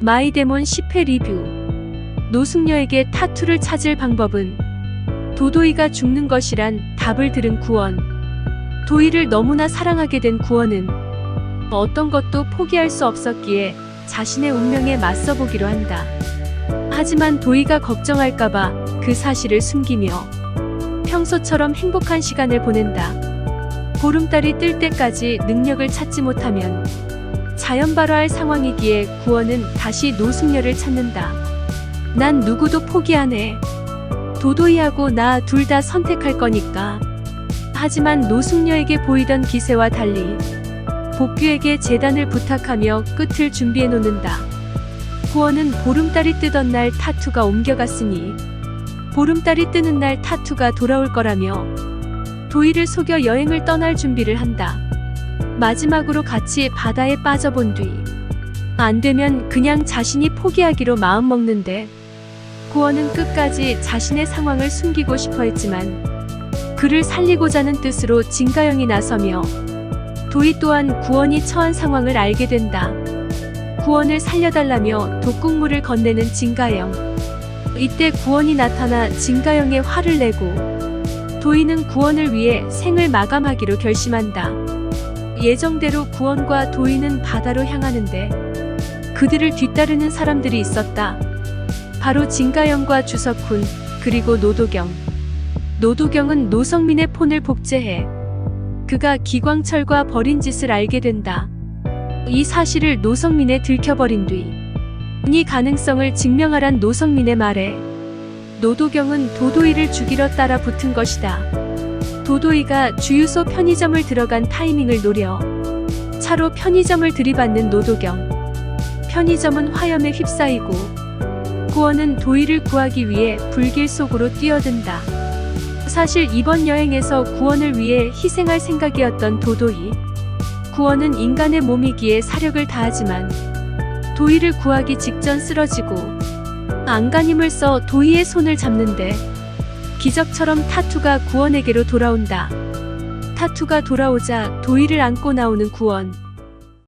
마이데몬 10회 리뷰 노숙녀에게 타투를 찾을 방법은 도도이가 죽는 것이란 답을 들은 구원 도이를 너무나 사랑하게 된 구원은 어떤 것도 포기할 수 없었기에 자신의 운명에 맞서보기로 한다. 하지만 도이가 걱정할까봐 그 사실을 숨기며 평소처럼 행복한 시간을 보낸다. 보름달이 뜰 때까지 능력을 찾지 못하면 자연 발화할 상황이기에 구원은 다시 노숙녀를 찾는다. 난 누구도 포기 안 해. 도도이하고 나 둘 다 선택할 거니까. 하지만 노숙녀에게 보이던 기세와 달리 복규에게 재단을 부탁하며 끝을 준비해 놓는다. 구원은 보름달이 뜨던 날 타투가 옮겨갔으니 보름달이 뜨는 날 타투가 돌아올 거라며 도이를 속여 여행을 떠날 준비를 한다. 마지막으로 같이 바다에 빠져본 뒤, 안 되면 그냥 자신이 포기하기로 마음먹는데, 구원은 끝까지 자신의 상황을 숨기고 싶어 했지만, 그를 살리고자는 뜻으로 진가영이 나서며, 도이 또한 구원이 처한 상황을 알게 된다. 구원을 살려달라며 독국물을 건네는 진가영. 이때 구원이 나타나 진가영에 화를 내고, 도이는 구원을 위해 생을 마감하기로 결심한다. 예정대로 구원과 도이는 바다로 향하는데 그들을 뒤따르는 사람들이 있었다. 바로 진가영과 주석훈 그리고 노도경. 노도경은 노성민의 폰을 복제해 그가 기광철과 벌인 짓을 알게 된다. 이 사실을 노성민에 들켜버린 뒤 이 가능성을 증명하란 노성민의 말에 노도경은 도도이를 죽이러 따라 붙은 것이다. 도도이가 주유소 편의점을 들어간 타이밍을 노려 차로 편의점을 들이받는 노도경. 편의점은 화염에 휩싸이고 구원은 도이를 구하기 위해 불길 속으로 뛰어든다. 사실 이번 여행에서 구원을 위해 희생할 생각이었던 도도이. 구원은 인간의 몸이기에 사력을 다하지만 도이를 구하기 직전 쓰러지고 안간힘을 써 도이의 손을 잡는데 기적처럼 타투가 구원에게로 돌아온다. 타투가 돌아오자 도이를 안고 나오는 구원.